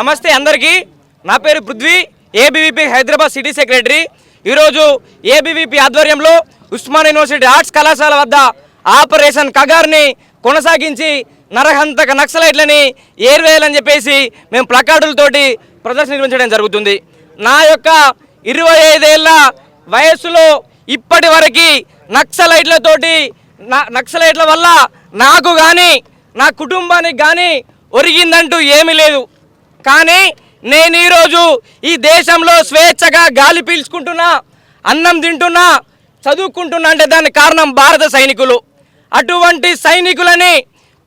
నమస్తే అందరికీ. నా పేరు Prithvi ABVP Hyderabad city secretary. ఈరోజు ఏబీవీపీ ఆధ్వర్యంలో ఉస్మాన్ యూనివర్సిటీ ఆర్ట్స్ కళాశాల వద్ద ఆపరేషన్ కగార్ని కొనసాగించి నరహంతక నక్సలైట్లని ఏర్వేయాలని చెప్పేసి మేము ప్లకార్డులతోటి ప్రదర్శన నిర్వహించడం జరుగుతుంది. నా యొక్క ఇరవై ఐదేళ్ళ వయస్సులో ఇప్పటి వరకు నక్సలైట్లతోటి నా- నక్సలైట్ల వల్ల నాకు కానీ నా కుటుంబానికి కానీ ఒరిగిందంటూ ఏమీ లేదు. కానీ నేను ఈరోజు ఈ దేశంలో స్వేచ్ఛగా గాలి పీల్చుకుంటున్నా అన్నం తింటున్నా చదువుకుంటున్నా అంటే దానికి కారణం భారత సైనికులు. అటువంటి సైనికులని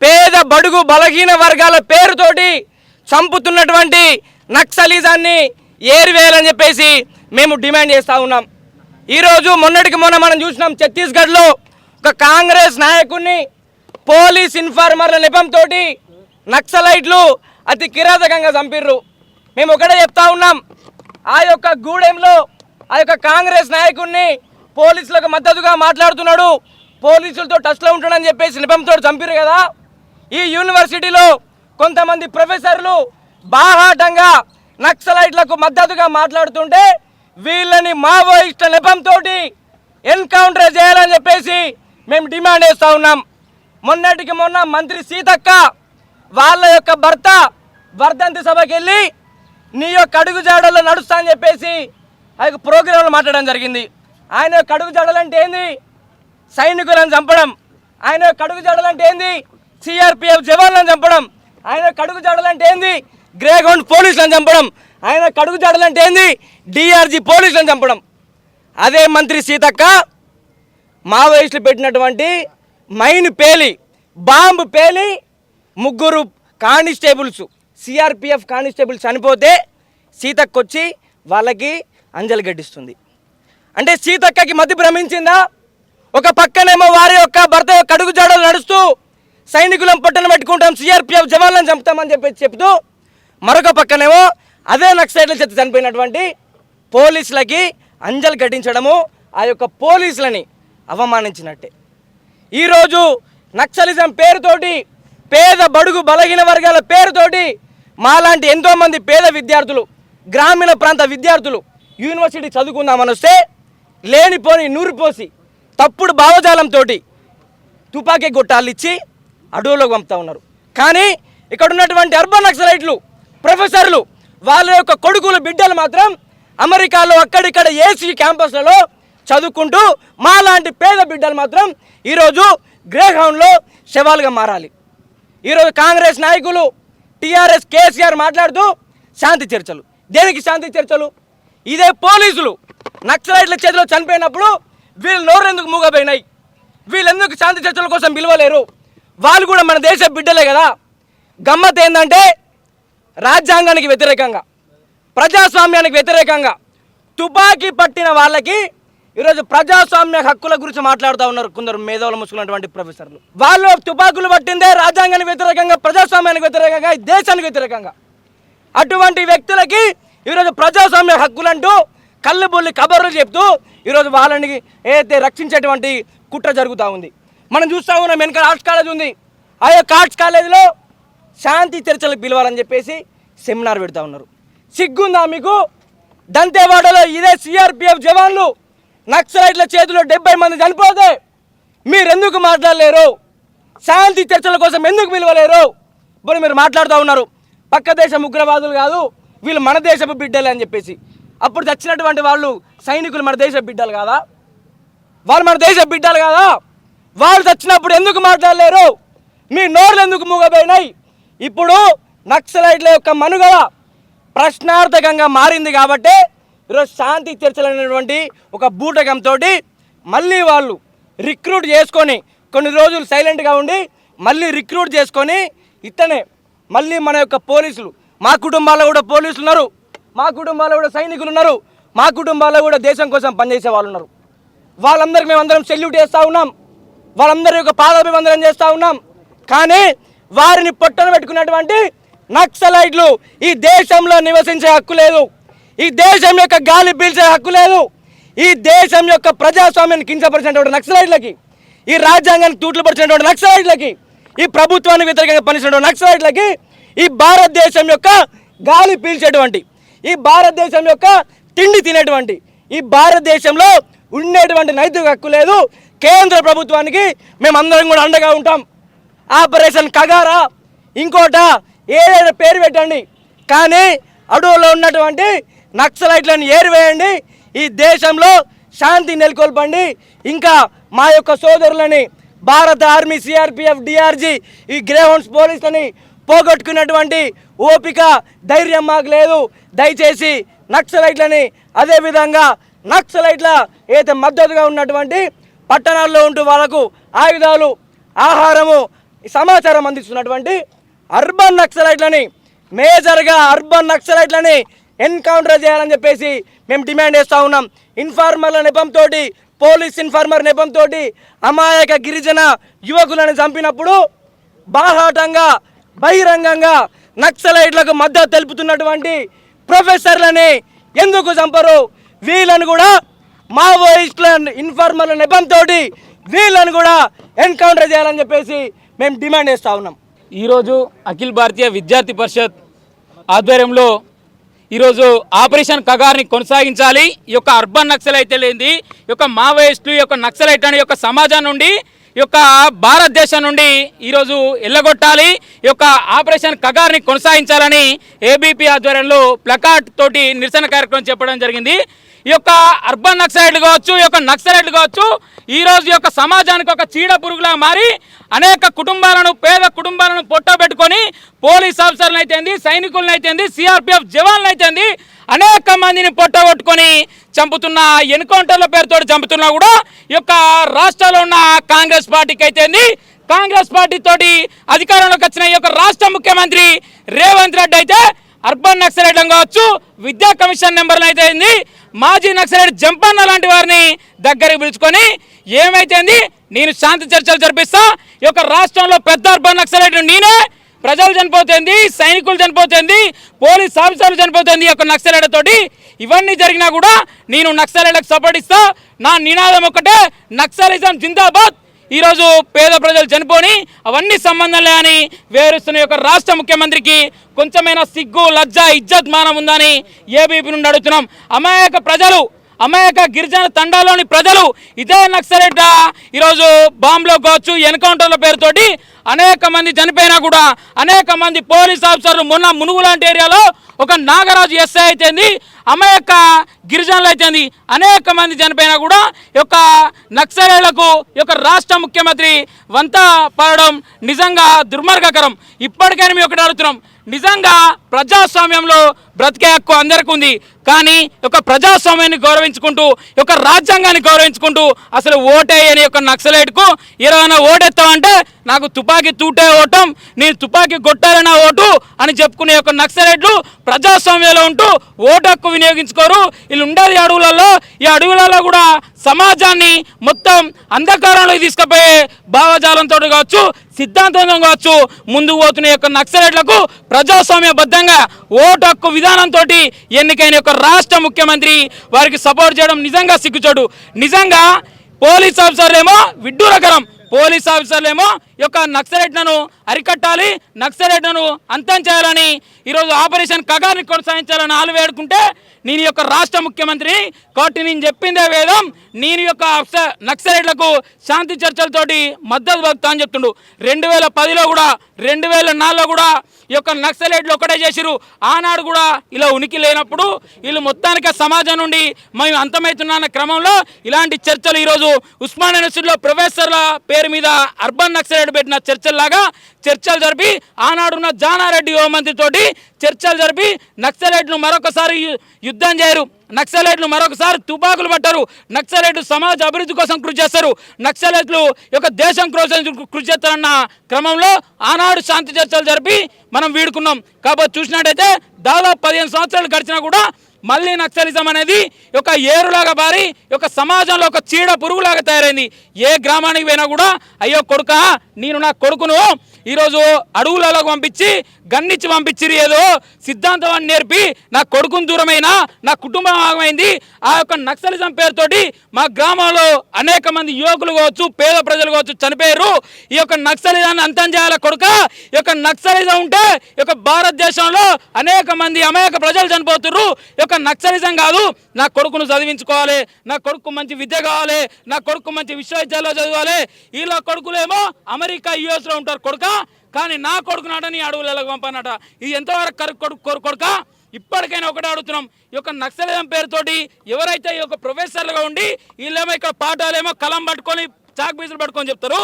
పేద బడుగు బలహీన వర్గాల పేరుతోటి చంపుతున్నటువంటి నక్సలిజాన్ని ఏరివేయాలని చెప్పేసి మేము డిమాండ్ చేస్తూ ఉన్నాం. ఈరోజు మొన్నటికి మొన్న మనం చూసినాం ఛత్తీస్గఢ్లో ఒక కాంగ్రెస్ నాయకుడిని పోలీస్ ఇన్ఫార్మర్ల నెపంతో నక్సలైట్లు అతి కిరాతకంగా చంపిర్రు. మేము ఒకటే చెప్తా ఉన్నాం ఆ యొక్క గూడెంలో ఆ యొక్క కాంగ్రెస్ నాయకుడిని పోలీసులకు మద్దతుగా మాట్లాడుతున్నాడు. పోలీసులతో టచ్లో ఉంటాడని చెప్పేసి నిపంతో చంపిరు కదా. ఈ యూనివర్సిటీలో కొంతమంది ప్రొఫెసర్లు బాహాటంగా నక్సలైట్లకు మద్దతుగా మాట్లాడుతుంటే వీళ్ళని మావోయిస్టుల నెపంతో ఎన్కౌంటర్ చేయాలని చెప్పేసి మేము డిమాండ్ చేస్తూ ఉన్నాం. మొన్నటికి మొన్న మంత్రి సీతక్క వాళ్ళ యొక్క భర్త వర్ధంతి సభకి వెళ్ళి నీ యొక్క అడుగు జాడల్లో నడుస్తా అని చెప్పేసి ఆ యొక్క ప్రోగ్రాంలో మాట్లాడడం జరిగింది. ఆయన యొక్క అడుగు జాడలు అంటే ఏంది? సైనికులను చంపడం. ఆయన యొక్క అడుగు జాడలు అంటే ఏంది? సిఆర్పిఎఫ్ జవాన్లను చంపడం. ఆయన యొక్క అడుగు అంటే ఏంది? గ్రే పోలీసులను చంపడం. ఆయన కడుగు జాడలంటే జాడలు అంటే ఏంది? డిఆర్జీ పోలీసులను చంపడం. అదే మంత్రి సీతక్క మావోయిస్టులు పెట్టినటువంటి మైన్ పేలి బాంబు పేలి ముగ్గురు కానిస్టేబుల్స్ సిఆర్పిఎఫ్ కానిస్టేబుల్స్ చనిపోతే సీతక్క వచ్చి వాళ్ళకి అంజలి గడ్డిస్తుంది. అంటే సీతక్కకి మతి భ్రమించిందా? ఒక పక్కనేమో వారి యొక్క భర్త యొక్క అడుగు జాడలు నడుస్తూ సైనికులను పొట్టను పెట్టుకుంటాం సిఆర్పిఎఫ్ జవాన్లను చంపుతామని చెప్పి చెప్తూ మరొక పక్కనేమో అదే నక్సైట్ల చేత చనిపోయినటువంటి పోలీసులకి అంజలి గడ్డించడము ఆ యొక్క పోలీసులని అవమానించినట్టే. ఈరోజు నక్సలిజం పేరుతోటి పేద బడుగు బలహీన వర్గాల పేరుతోటి మాలాంటి ఎంతోమంది పేద విద్యార్థులు గ్రామీణ ప్రాంత విద్యార్థులు యూనివర్సిటీ చదువుకుందామని వస్తే లేనిపోని నూరిపోసి తప్పుడు భావజాలంతో తుపాకీ గొట్టాలు ఇచ్చి అడవులోకి పంపుతూ ఉన్నారు. కానీ ఇక్కడ ఉన్నటువంటి అర్బన్ నక్సలైట్లు ప్రొఫెసర్లు వాళ్ళ యొక్క కొడుకులు బిడ్డలు మాత్రం అమెరికాలో అక్కడిక్కడ ఏసీ క్యాంపస్లలో చదువుకుంటూ మాలాంటి పేద బిడ్డలు మాత్రం ఈరోజు గ్రేహౌండ్లో శవాలుగా మారాలి. ఈరోజు కాంగ్రెస్ నాయకులు టీఆర్ఎస్ కేసీఆర్ మాట్లాడుతూ శాంతి చర్చలు. దేనికి శాంతి చర్చలు? ఇదే పోలీసులు నక్సలైట్ల చేతిలో చనిపోయినప్పుడు వీళ్ళు నోరెందుకు మూగపోయినాయి వీళ్ళెందుకు శాంతి చర్చల కోసం పిలవలేరు? వాళ్ళు కూడా మన దేశ బిడ్డలే కదా? గమ్మత్ ఏంటంటే రాజ్యాంగానికి వ్యతిరేకంగా ప్రజాస్వామ్యానికి వ్యతిరేకంగా తుపాకీ పట్టిన వాళ్ళకి ఈరోజు ప్రజాస్వామ్య హక్కుల గురించి మాట్లాడుతూ ఉన్నారు కొందరు మేధావులు ముసుకున్నటువంటి ప్రొఫెసర్లు. వాళ్ళు తుపాకులు పట్టిందే రాజ్యాంగానికి వ్యతిరేకంగా ప్రజాస్వామ్యానికి వ్యతిరేకంగా దేశానికి వ్యతిరేకంగా. అటువంటి వ్యక్తులకి ఈరోజు ప్రజాస్వామ్య హక్కులంటూ కళ్ళబొల్లి కబర్లు చెప్తూ ఈరోజు వాళ్ళని ఏదైతే రక్షించేటువంటి కుట్ర జరుగుతూ ఉంది. మనం చూస్తూ ఉన్నాం వెనక ఆర్ట్స్ కాలేజ్ ఉంది. ఆ యొక్క ఆర్ట్స్ కాలేజీలో శాంతి చర్చలకు పిలవాలని చెప్పేసి సెమినార్ పెడతా ఉన్నారు. సిగ్గుందా మీకు? దంతేవాడలో ఇదే సిఆర్పిఎఫ్ జవాన్లు నక్సలైట్ల చేతిలో డెబ్బై మంది చనిపోతే మీరెందుకు మాట్లాడలేరు? శాంతి చర్చల కోసం ఎందుకు పిలవలేరు? ఇప్పుడు మీరు మాట్లాడుతూ ఉన్నారు. పక్క దేశం ఉగ్రవాదులు కాదు వీళ్ళు మన దేశపు బిడ్డలే అని చెప్పేసి. అప్పుడు చచ్చినటువంటి వాళ్ళు సైనికులు మన దేశ బిడ్డలు కాదా? వాళ్ళు మన దేశ బిడ్డలు కాదా? వాళ్ళు చచ్చినప్పుడు ఎందుకు మాట్లాడలేరు? మీ నోర్లు ఎందుకు మూగపోయినాయి ఇప్పుడు నక్సలైట్ల యొక్క మనుగడ ప్రశ్నార్థకంగా మారింది కాబట్టి ఈరోజు శాంతి చర్చలు ఒక బూటకంతో మళ్ళీ వాళ్ళు రిక్రూట్ చేసుకొని కొన్ని రోజులు సైలెంట్గా ఉండి మళ్ళీ రిక్రూట్ చేసుకొని ఇతనే మళ్ళీ మన యొక్క పోలీసులు. మా కుటుంబాల్లో కూడా పోలీసులు ఉన్నారు. మా కుటుంబాల్లో కూడా సైనికులు ఉన్నారు. మా కుటుంబాల్లో కూడా దేశం కోసం పనిచేసే వాళ్ళు ఉన్నారు. వాళ్ళందరికీ మేము అందరం సెల్యూట్ చేస్తూ ఉన్నాం. వాళ్ళందరి యొక్క పాదాభివందనం చేస్తూ ఉన్నాం. కానీ వారిని పొట్టను పెట్టుకున్నటువంటి నక్సలైట్లు ఈ దేశంలో నివసించే హక్కు లేదు. ఈ దేశం యొక్క గాలి పీల్చే హక్కు లేదు. ఈ దేశం యొక్క ప్రజాస్వామ్యాన్ని కించపరిచినటువంటి నక్సలైట్లకి ఈ రాజ్యాంగాన్ని తూట్లు పరిచినటువంటి నక్సలైట్లకి ఈ ప్రభుత్వాన్ని వ్యతిరేకంగా పనిచినటువంటి నక్సలైట్లకి ఈ భారతదేశం యొక్క గాలి పీల్చేటువంటి ఈ భారతదేశం యొక్క తిండి తినేటువంటి ఈ భారతదేశంలో ఉండేటువంటి నైతిక హక్కు లేదు. కేంద్ర ప్రభుత్వానికి మేమందరం కూడా అండగా ఉంటాం. ఆపరేషన్ కగారా ఇంకోట ఏదైనా పేరు పెట్టండి. కానీ అడవుల్లో ఉన్నటువంటి నక్సలైట్లను ఏరివేయండి. ఈ దేశంలో శాంతి నెలకొల్పండి. ఇంకా మా యొక్క సోదరులని భారత ఆర్మీ సిఆర్పిఎఫ్ డిఆర్జీ ఈ గ్రేహౌండ్స్ పోలీసులని పోగొట్టుకున్నటువంటి ఓపిక ధైర్యం మాకు లేదు. దయచేసి నక్సలైట్లని అదేవిధంగా నక్సలైట్ల ఏదైతే మద్దతుగా ఉన్నటువంటి పట్టణాల్లో ఉంటూ వాళ్ళకు ఆయుధాలు ఆహారము సమాచారం అందిస్తున్నటువంటి అర్బన్ నక్సలైట్లని మేజర్గా అర్బన్ నక్సలైట్లని ఎన్కౌంటర్ చేయాలని చెప్పేసి మేము డిమాండ్ చేస్తూ ఉన్నాం. ఇన్ఫార్మర్ల నెపంతో పోలీస్ ఇన్ఫార్మర్ నెపంతో అమాయక గిరిజన యువకులను చంపినప్పుడు బాహాటంగా బహిరంగంగా నక్సలైట్లకు మద్దతు తెలుపుతున్నటువంటి ప్రొఫెసర్లని ఎందుకు చంపరు? వీళ్ళను కూడా మావోయిస్టుల ఇన్ఫార్మర్ల నెపంతో వీళ్ళను కూడా ఎన్కౌంటర్ చేయాలని చెప్పేసి మేము డిమాండ్ చేస్తూ ఉన్నాం. ఈరోజు అఖిల భారతీయ విద్యార్థి పరిషత్ ఆధ్వర్యంలో ఈరోజు ఆపరేషన్ కగార్ని కొనసాగించాలి. ఈ యొక్క అర్బన్ నక్సల్ అయితే లేనిది ఈ యొక్క మావోయిస్టులు ఈ యొక్క నక్సలైట్ అనే యొక్క సమాజం నుండి ఈ యొక్క భారతదేశం నుండి ఈరోజు ఎల్లగొట్టాలి. ఈ యొక్క ఆపరేషన్ కగార్ని కొనసాగించాలని ఏబీపీ ఆధ్వర్యంలో ప్లకార్డ్ తోటి నిరసన కార్యక్రమం చెప్పడం జరిగింది. ఈ యొక్క అర్బన్ నక్సలైట్లు కావచ్చు ఈ యొక్క నక్సలైట్లు కావచ్చు ఈరోజు యొక్క సమాజానికి ఒక చీడ పురుగులా మారి అనేక కుటుంబాలను పేద కుటుంబాలను పొట్టబెట్టుకొని పోలీస్ ఆఫీసర్లు అయితేంది సైనికులను అయితేంది సిఆర్పిఎఫ్ జవాన్లు అయితేంది అనేక మందిని పొట్టగొట్టుకొని చంపుతున్న ఎన్కౌంటర్ల పేరుతో చంపుతున్నా కూడా ఈ యొక్క రాష్ట్రంలో ఉన్న కాంగ్రెస్ పార్టీకి అయితేంది కాంగ్రెస్ పార్టీ తోటి అధికారంలోకి వచ్చిన ఈ యొక్క రాష్ట్ర ముఖ్యమంత్రి రేవంత్ రెడ్డి అయితే అర్బన్ నక్సలైట్లం కావచ్చు విద్యా కమిషన్ నెంబర్లు అయితే మాజీ నక్సలైట్ జంపన్న లాంటి వారిని దగ్గరికి పిలుచుకొని ఏమైతేంది? నేను శాంతి చర్చలు జరిపిస్తా. ఈ యొక్క రాష్ట్రంలో పెద్ద అర్బన్ నక్సలైట్ నేనే. ప్రజలు చనిపోతుంది? సైనికులు చనిపోతుంది? పోలీస్ ఆఫీసర్లు చనిపోతుంది? ఈ యొక్క నక్సలైట్ తోటి. ఇవన్నీ జరిగినా కూడా నేను నక్సలైట్లకు సపోర్ట్ ఇస్తా. నా నినాదం ఒక్కటే నక్సలిజం జిందాబాద్. ఈరోజు పేద ప్రజలు చనిపోని అవన్నీ సంబంధం లేని వేరుస్తున్న యొక్క రాష్ట్ర ముఖ్యమంత్రికి కొంచెమైనా సిగ్గు లజ్జ ఇజ్జత్ మానం ఉందని ఏబీపీ నుండి అడుగుతున్నాం. అమాయక ప్రజలు అమాయక గిరిజన తండాలోని ప్రజలు ఇదే నక్సలెట్ ఈరోజు బాంబులో కావచ్చు ఎన్కౌంటర్ల పేరుతోటి అనేక మంది చనిపోయినా కూడా అనేక మంది పోలీస్ ఆఫీసర్లు మొన్న మునుగు లాంటి ఏరియాలో ఒక నాగరాజు ఎస్ఐ అయితేంది అమాయక గిరిజనులు అయితేంది అనేక మంది చనిపోయినా కూడా ఈ యొక్క నక్సలైళ్ళకు యొక్క రాష్ట్ర ముఖ్యమంత్రి వంత పడడం నిజంగా దుర్మార్గకరం. ఇప్పటికైనా మేము ఒకటి అడుగుతున్నాం నిజంగా ప్రజాస్వామ్యంలో బ్రతికే హక్కు అందరికీ ఉంది కానీ ఒక ప్రజాస్వామ్యాన్ని గౌరవించుకుంటూ ఒక రాజ్యాంగాన్ని గౌరవించుకుంటూ అసలు ఓటే అని యొక్క నక్సలైట్కు ఏమైనా ఓటెత్తామంటే నాకు తుపాకీ తూటే ఓటం నేను తుపాకీ కొట్టాలన్నా ఓటు అని చెప్పుకునే యొక్క నక్సలైట్లు ప్రజాస్వామ్యంలో ఉంటూ ఓటు హక్కు వినియోగించుకోరు. వీళ్ళు ఉండేది అడవులలో. ఈ అడవులలో కూడా సమాజాన్ని మొత్తం అంధకారంలోకి తీసుకుపోయే భావజాలంతో కావచ్చు సిద్ధాంతం కావచ్చు ముందుకు పోతున్న యొక్క నక్సలైట్లకు ప్రజాస్వామ్యబద్ధంగా ఓటు హక్కు విధానంతో ఎన్నికైన యొక్క రాష్ట్ర ముఖ్యమంత్రి వారికి సపోర్ట్ చేయడం నిజంగా సిగ్గుచోటు. నిజంగా పోలీస్ ఆఫీసర్లేమో విడ్డూరకరం. పోలీస్ ఆఫీసర్లేమో ఈ యొక్క నక్సలైట్లను అరికట్టాలి నక్సలైట్లను అంతం చేయాలని ఈరోజు ఆపరేషన్ కగార్ని కొనసాగించాలని ఆలు వేడుకుంటే నేను యొక్క రాష్ట్ర ముఖ్యమంత్రి కాబట్టి నేను చెప్పిందే వేదం. నేను యొక్క అప్స- నక్సలైట్లకు శాంతి చర్చలతోటి మద్దతు పలుకుతా అని చెప్తుండు. రెండు వేల పదిలో కూడా రెండు వేల నాలుగులో కూడా ఈ యొక్క నక్సలైట్లు ఒకటే చేసిరు ఆనాడు కూడా ఇలా ఉనికి లేనప్పుడు వీళ్ళు మొత్తానికి సమాజం నుండి మేము అంతమవుతున్న క్రమంలో ఇలాంటి చర్చలు ఈరోజు ఉస్మాన్ యూనివర్సిటీలో ప్రొఫెసర్ల పేరు మీద అర్బన్ నక్సలైట్ పెట్టిన చర్చల్లాగా చర్చలు జరిపి ఆనాడున్న జానారెడ్డి హోంమంత్రితోటి చర్చలు జరిపి నక్సలైట్ను మరొకసారి యు- యుద్ధం చేయరు. నక్సలైట్లు మరొకసారి తుపాకులు పట్టారు. నక్సలైట్లు సమాజ అభివృద్ధి కోసం కృషి చేస్తారు. నక్సలైట్లు యొక్క దేశం కోసం కృషి చేస్తారన్న క్రమంలో ఆనాడు శాంతి చర్చలు జరిపి మనం వీడుకున్నాం. కాబట్టి చూసినట్టయితే దాదాపు పదిహేను సంవత్సరాలు గడిచినా కూడా మళ్ళీ నక్సలిజం అనేది ఒక ఏరులాగా బారి ఒక సమాజంలో ఒక చీడ పురుగులాగా తయారైంది. ఏ గ్రామానికి పోయినా కూడా అయ్యో కొడుక నేను నా కొడుకును ఈరోజు అడవులలో పంపించి గన్నిచ్చి పంపించిరు ఏదో సిద్ధాంతం అని నేర్పి నా కొడుకును దూరమైన నా కుటుంబం ఆగమైంది. ఆ యొక్క నక్సలిజం పేరుతోటి మా గ్రామంలో అనేక మంది యువకులు కావచ్చు పేద ప్రజలు కావచ్చు చనిపోయారు. ఈ యొక్క నక్సలిజాన్ని అంతం చేయాల కొడుక? ఈ యొక్క నక్సలిజం ఉంటే ఈ యొక్క భారతదేశంలో అనేక మంది అమాయక ప్రజలు చనిపోతున్నారు ఈ యొక్క నక్సలిజం కాదు. నా కొడుకును చదివించుకోవాలి. నా కొడుకు మంచి విద్య కావాలి. నా కొడుకు మంచి విశ్వవిద్యాలయంలో చదవాలి. వీళ్ళ కొడుకులేమో అమెరికా యుఎస్లో ఉంటారు కొడుక. కానీ నా కొడుకు నాట నీ అడవులలో పంపనట. ఇది ఎంతవరకు కరు కొడుకు కొడుక? ఇప్పటికైనా ఒకటే అడుగుతున్నాం. ఈ యొక్క నక్సలిజం పేరుతోటి ఎవరైతే ఈ యొక్క ప్రొఫెసర్లుగా ఉండి వీళ్ళేమో ఇక్కడ పాఠాలేమో కలం పట్టుకొని చాక్ పీసులు పట్టుకొని చెప్తారు.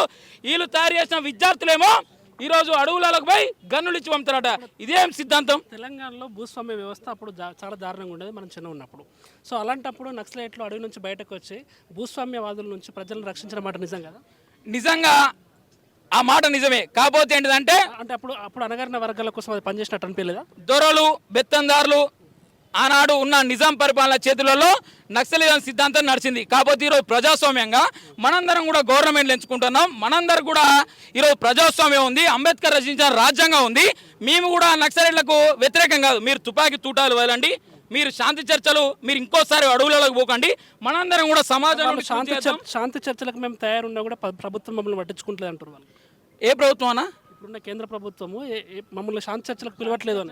వీళ్ళు తయారు చేసిన విద్యార్థులేమో ఈరోజు అడవులకు పోయి గన్నులు ఇచ్చి పంపుతారట. ఇదేం సిద్ధాంతం? తెలంగాణలో భూస్వామ్య వ్యవస్థ అప్పుడు చాలా దారుణంగా ఉండేది మనం చిన్న ఉన్నప్పుడు. సో అలాంటప్పుడు నక్సలైట్లు అడవి నుంచి బయటకు వచ్చి భూస్వామ్యవాదుల నుంచి ప్రజలను రక్షించిన మాట నిజం కదా? నిజంగా ఆ మాట నిజమే. కాకపోతే ఏంటిదంటే అంటే అప్పుడు అప్పుడు అనగారిన వర్గాల కోసం అది పనిచేసినట్టు అనిపించలేదా? దొరలు బెత్తందారులు ఆనాడు ఉన్న నిజాం పరిపాలన చేతులలో నక్సలిజం సిద్ధాంతం నడిచింది. కాకపోతే ఈరోజు ప్రజాస్వామ్యంగా మనందరం కూడా గవర్నమెంట్లు ఎంచుకుంటున్నాం. మనందరం కూడా ఈరోజు ప్రజాస్వామ్యం ఉంది. అంబేద్కర్ రచించిన రాజ్యాంగం ఉంది. మేము కూడా నక్సలైట్లకు వ్యతిరేకం కాదు. మీరు తుపాకీ తూటాలు వెళ్ళండి మీరు శాంతి చర్చలు మీరు ఇంకోసారి అడవులలోకి పోకండి. మనందరం కూడా సమాజంలో శాంతి శాంతి చర్చలకు మేము తయారున్నా కూడా ప్ర- ప్రభుత్వం మమ్మల్ని పట్టించుకుంటలేదు అంటారు వాళ్ళు ఏ ప్రభుత్వం అన్నా? ఇప్పుడున్న కేంద్ర ప్రభుత్వము ఏ- ఏ- మమ్మల్ని శాంతి చర్చలకు పిలవట్లేదు అని.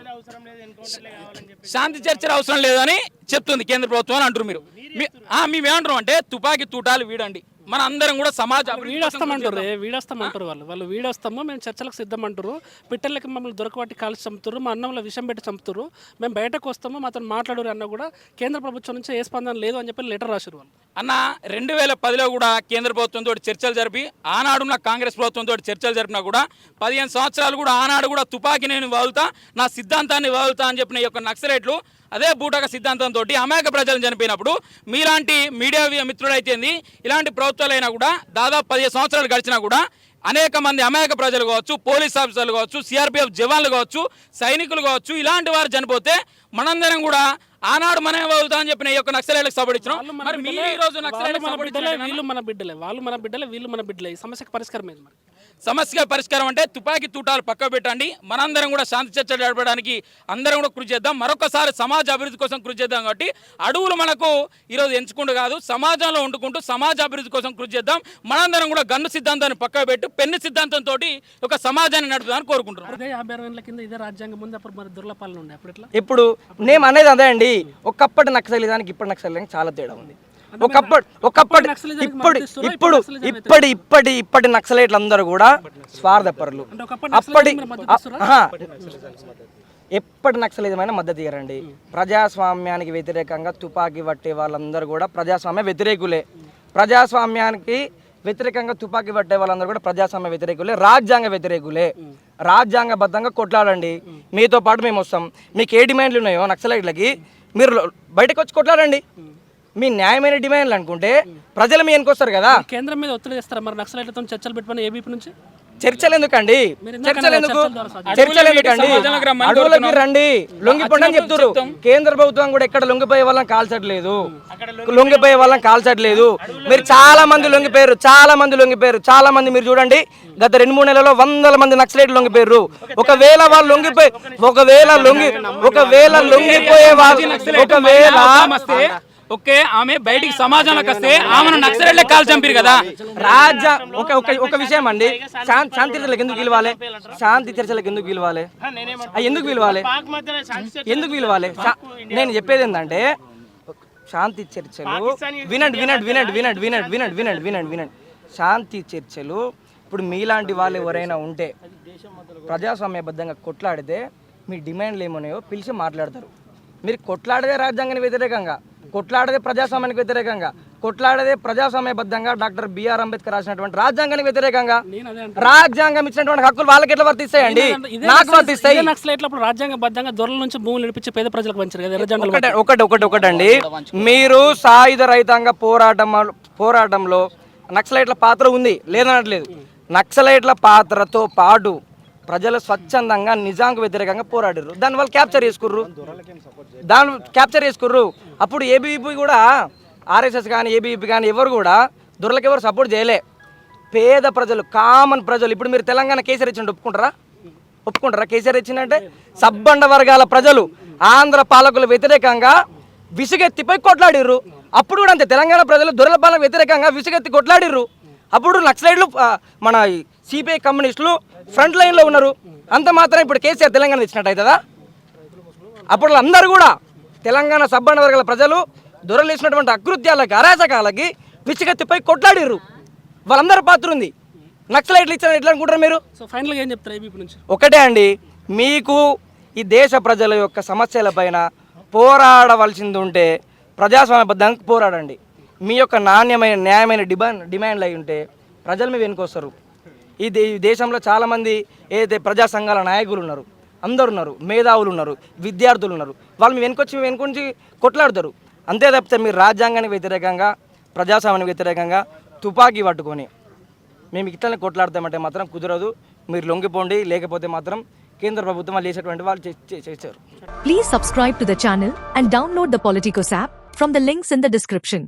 శాంతి చర్చలు అవసరం లేదని చెప్తుంది కేంద్ర ప్రభుత్వం అని అంటారు మీరు. మీ- ఆ, మేమేమంటారు అంటే తుపాకీ తూటాలు వీడండి. మన అందరం కూడా సమాజ వీడొస్తామంటారు వీడొస్తామంటారు వాళ్ళు. వాళ్ళు వీడొస్తాము మేము చర్చలకు సిద్ధం అంటారు పిట్టలకి మమ్మల్ని దొరకబట్టి కాల్చి చంపుతారు మా అన్నంలో విషం పెట్టి చంపుతారు మేము బయటకు వస్తాము మాతో మాట్లాడరు అన్న కూడా కేంద్ర ప్రభుత్వం నుంచి ఏ స్పందన లేదు అని చెప్పి లెటర్ రాశారు వాళ్ళు. అన్న రెండు వేల పదిలో కూడా కేంద్ర ప్రభుత్వంతో చర్చలు జరిపి ఆనాడున్న కాంగ్రెస్ ప్రభుత్వంతో చర్చలు జరిపినా కూడా పదిహేను సంవత్సరాలు కూడా ఆనాడు కూడా తుపాకీ నేను వాదుతా నా సిద్ధాంతాన్ని వాదుతా అని చెప్పిన ఈ యొక్క నక్సలైట్లు అదే బూటక సిద్ధాంతంతో అమాయక ప్రజలు చనిపోయినప్పుడు మీలాంటి మీడియా మిత్రులైతేంది ఇలాంటి ప్రభుత్వాలైనా కూడా దాదాపు పదిహేను సంవత్సరాలు గడిచినా కూడా అనేక మంది అమాయక ప్రజలు కావచ్చు పోలీస్ ఆఫీసర్లు కావచ్చు సిఆర్పిఎఫ్ జవాన్లు కావచ్చు సైనికులు కావచ్చు ఇలాంటి వారు చనిపోతే మనందరం కూడా ఆనాడు మనమే వదులుతా అని చెప్పిన ఈ యొక్క నక్సలైట్లకు సపోర్ట్ మరి మీరు ఈ రోజు ఇచ్చినట్టు వీళ్ళు మన బిడ్డలే వాళ్ళు మన బిడ్డలే వీళ్ళు మన బిడ్డలే. ఈ సమస్యకు పరిష్కారం ఏంది మరి? సమస్య పరిష్కారం అంటే తుపాకీ తూటాలు పక్క పెట్టండి. మనందరం కూడా శాంతి చర్చలు జరపడానికి అందరం కూడా కృషి చేద్దాం. మరొకసారి సమాజ అభివృద్ధి కోసం కృషి చేద్దాం కాబట్టి అడవులు మనకు ఈరోజు ఎంచుకుంటూ కాదు సమాజంలో వండుకుంటూ సమాజ అభివృద్ధి కోసం కృషి చేద్దాం. మనందరం కూడా గన్ను సిద్ధాంతాన్ని పక్క పెట్టి పెన్ను సిద్ధాంతంతో ఒక సమాజాన్ని నడుపుదామని కోరుకుంటున్నాం. ఇప్పుడు నేను అనేది అదే అండి. ఒకప్పటి నక్సలిజానికి ఇప్పటి నక్సలిజానికి చాలా తేడా ఉంది. ఒకప్పటి ఒకప్పటి ఇప్పుడు? ఇప్పుడు ఇప్పటి ఇప్పటి ఇప్పటి నక్సలైట్లు అందరూ కూడా స్వార్థపరులు. అప్పటి. ఎప్పటి నక్సలిజమైన మద్దతు ఇయ్యరండి. ప్రజాస్వామ్యానికి వ్యతిరేకంగా తుపాకీ పట్టే వాళ్ళందరూ కూడా ప్రజాస్వామ్య వ్యతిరేకులే. ప్రజాస్వామ్యానికి వ్యతిరేకంగా తుపాకీ పట్టే వాళ్ళందరూ కూడా ప్రజాస్వామ్య వ్యతిరేకులే రాజ్యాంగ వ్యతిరేకులే. రాజ్యాంగబద్ధంగా కొట్లాడండి. మీతో పాటు మేము వస్తాం మీకు ఏ డిమాండ్లు ఉన్నాయో నక్సలైట్లకి మీరు బయటకు వచ్చి కొట్లాడండి మీ న్యాయమైన డిమాండ్లు అనుకుంటే ప్రజలు మీ వెనుకొస్తారు కదా? కేంద్రం మీద ఒత్తిడి చేస్తారా? మరి నక్సలైట్లతో చర్చలు పెట్టుకుని ఏబీపీ నుంచి? చర్చలు ఎందుకండి మీరు చర్చలు ఎందుకు? చర్చల ఎందుకండి? అడవులకి కోరుతున్నాం. రండి. లొంగిపోండి అని చెప్తారు కేంద్ర ప్రభుత్వం కూడా ఎక్కడ లొంగిపోయే వాళ్ళని కాల్చట్లేదు. లొంగిపోయే వాళ్ళని కాల్చట్లేదు. మీరు చాలా మంది లొంగిపోయారు. చాలా మంది లొంగిపోయారు. చాలా మంది మీరు చూడండి. గత రెండు మూడు నెలల్లో వందల మంది నక్సలైట్లు లొంగిపోయారు. ఒకవేళ వాళ్ళు లొంగిపోయి ఒకవేళ లొంగి ఒకవేళ లొంగిపోయే వాళ్ళు ఒకవేళ ఓకే ఆమె బయటికి సమాజంలోకి వస్తే ఆమెను నక్సలైట్లే కాల్ చంపారు కదా. రాజ్య ఒక ఒక ఒక విషయం అండి. శాంతి శాంతి చర్చలకు ఎందుకు పిలవాలి శాంతి చర్చలకు ఎందుకు పిలవాలి ఎందుకు పిలవాలి ఎందుకు పిలవాలి నేను చెప్పేది ఏంటంటే శాంతి చర్చలు వినండి వినండి వినండి వినండి వినండి వినండి వినండి వినండి వినండి. శాంతి చర్చలు ఇప్పుడు మీలాంటి వాళ్ళు ఎవరైనా ఉంటే ప్రజాస్వామ్యబద్ధంగా కొట్లాడితే మీ డిమాండ్లు ఏమున్నాయో పిలిచి మాట్లాడతారు. మీరు కొట్లాడదే రాజ్యాంగానికి వ్యతిరేకంగా. కొట్లాడదే ప్రజాస్వామ్యానికి వ్యతిరేకంగా కొట్లాడదే ప్రజాస్వామ్యబద్ధంగా డాక్టర్ బిఆర్ అంబేద్కర్ రాసినటువంటి రాజ్యాంగానికి వ్యతిరేకంగా రాజ్యాంగం ఇచ్చినటువంటి హక్కులు వాళ్ళకి ఎట్లా వర్తిస్తాయండి? నాకు వర్తిస్తాయి. రాజ్యాంగబద్ధంగా దొరల నుంచి భూములు నడిపించి పేద ప్రజలకు పంచారు కదా ఒకటి ఒకటి ఒకటండి మీరు సాయుధ రైతాంగ పోరాటం పోరాటంలో నక్సలైట్ల పాత్ర ఉంది లేదనట్లేదు. నక్సలైట్ల పాత్రతో పాటు ప్రజలు స్వచ్ఛందంగా నిజాంకు వ్యతిరేకంగా పోరాడారు దాని క్యాప్చర్ చేసుకుర్రు. దాని క్యాప్చర్ చేసుకుర్రు. అప్పుడు ఏబీవీపీ కూడా ఆర్ఎస్ఎస్ కానీ ఏబీవీపీ కానీ ఎవరు కూడా దొరలకు ఎవరు సపోర్ట్ చేయలే. పేద ప్రజలు కామన్ ప్రజలు. ఇప్పుడు మీరు తెలంగాణ కేసీఆర్ ఇచ్చిండు ఒప్పుకుంటారా? ఒప్పుకుంటారా? కేసీఆర్ ఇచ్చిందంటే సబ్బండ వర్గాల ప్రజలు ఆంధ్ర పాలకుల వ్యతిరేకంగా విసుగెత్తిపై కొట్లాడిర్రు. అప్పుడు కూడా అంతే. తెలంగాణ ప్రజలు దొరల పాలన వ్యతిరేకంగా విసుగెత్తి కొట్లాడిర్రు. అప్పుడు నక్సలైడ్లు మన సిపిఐ కమ్యూనిస్టులు ఫ్రంట్ లైన్లో ఉన్నారు. అంత మాత్రం ఇప్పుడు కేసీఆర్ తెలంగాణ ఇచ్చినట్టు అవుతుందా? అప్పుడు అందరూ కూడా తెలంగాణ సబ్బండ వర్గాల ప్రజలు దొరలేసినటువంటి అకృత్యాలకి అరాచకాలకి విసుగెత్తిపోయి కొట్లాడిర్రు. వాళ్ళందరి పాత్ర ఉంది. నక్సలైట్లు ఇచ్చిన ఎట్లా అనుకుంటారు మీరు? సో ఫైనల్గా ఏం చెప్తారు ఏబీపీ నుంచి? ఒకటే అండి మీకు ఈ దేశ ప్రజల యొక్క సమస్యలపైన పోరాడవలసింది ఉంటే ప్రజాస్వామ్యబద్ధంగా పోరాడండి. మీ యొక్క నాణ్యమైన న్యాయమైన డిమాండ్ డిమాండ్లు అయి ఉంటే ప్రజలు మీ వెనుకొస్తారు ఈ ఈ దేశంలో చాలామంది ఏదైతే ప్రజా సంఘాల నాయకులు ఉన్నారు అందరు ఉన్నారు మేధావులు ఉన్నారు విద్యార్థులు ఉన్నారు వాళ్ళు మీ వెనుకొచ్చి మీ వెనుకొంచి కొట్లాడతారు. అంతే తప్పితే మీరు రాజ్యాంగానికి వ్యతిరేకంగా ప్రజాస్వామ్యానికి వ్యతిరేకంగా తుపాకీ పట్టుకొని మేము ఇట్లనే కొట్లాడతామంటే మాత్రం కుదరదు. మీరు లొంగిపోండి లేకపోతే మాత్రం కేంద్ర ప్రభుత్వం వాళ్ళు చేసేటువంటి వాళ్ళు చే- please subscribe to the channel and download the download app from the links in the description.